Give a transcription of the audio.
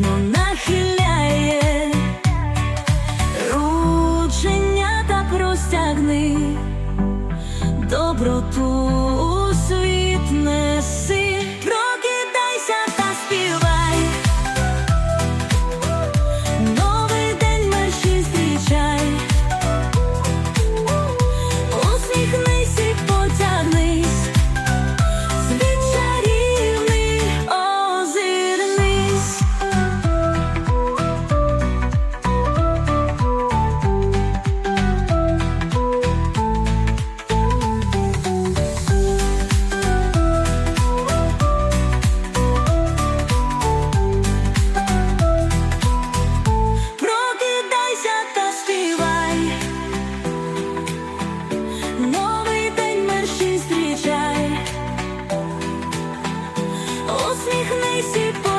обережно нахиляє ручення так розтягни доброту. Easy.